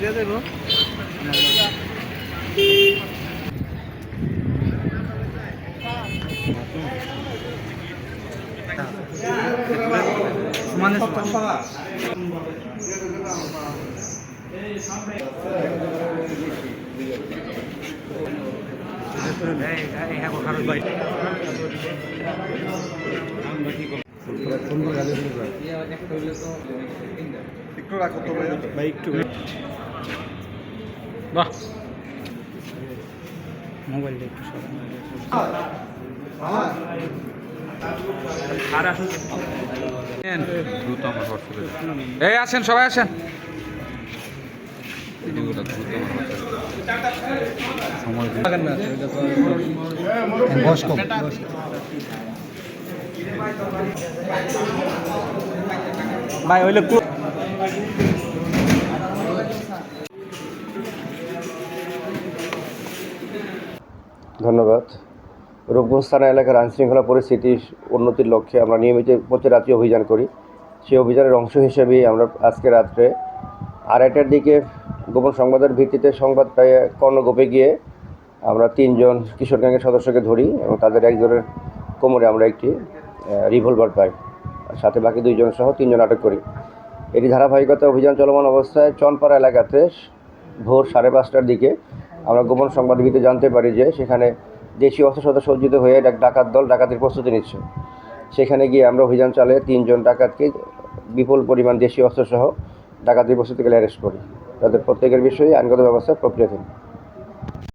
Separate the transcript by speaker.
Speaker 1: দিয়ে দেবো। সমানে।
Speaker 2: একটু রাখো তো
Speaker 1: ভাই একটু। বাহ। মোবাইলটা একটু
Speaker 3: এই আসেন সবাই আসেন। দিন
Speaker 1: ভাই ওইলে
Speaker 4: ধন্যবাদ। রূপগঞ্জ থানা এলাকার আইনশৃঙ্খলা পরিস্থিতির উন্নতির লক্ষ্যে আমরা নিয়মিত প্রতি রাত্রি অভিযান করি। সেই অভিযানের অংশ হিসেবেই আমরা আজকে রাত্রে আড়াইটার দিকে গোপন সংবাদের ভিত্তিতে সংবাদ কর্ণগোপে গিয়ে আমরা তিনজন কিশোর গ্যাংয়ের সদস্যকে ধরি এবং তাদের একজনের কোমরে আমরা একটি রিভলভার পাই। সাথে বাকি দুইজন সহ তিনজন আটক করি। এটি ধারাবাহিকতা অভিযান চলমান অবস্থায় চনপাড়া এলাকাতে ভোর সাড়ে পাঁচটার দিকে আমরা গোপন সংবাদ ভিত্তিতে জানতে পারি যে সেখানে দেশীয় অস্ত্রশস্ত্র সজ্জিত হয়ে এক ডাকাত দল ডাকাতির প্রস্তুতি নিচ্ছে। সেখানে গিয়ে আমরা অভিযান চালিয়ে তিনজন ডাকাতকে বিপুল পরিমাণ দেশীয় অস্ত্রসহ ডাকাতির প্রস্তুতিকে অ্যারেস্ট করি। তাদের প্রত্যেকের বিষয়ে আইনগত ব্যবস্থা প্রক্রিয়াধীন।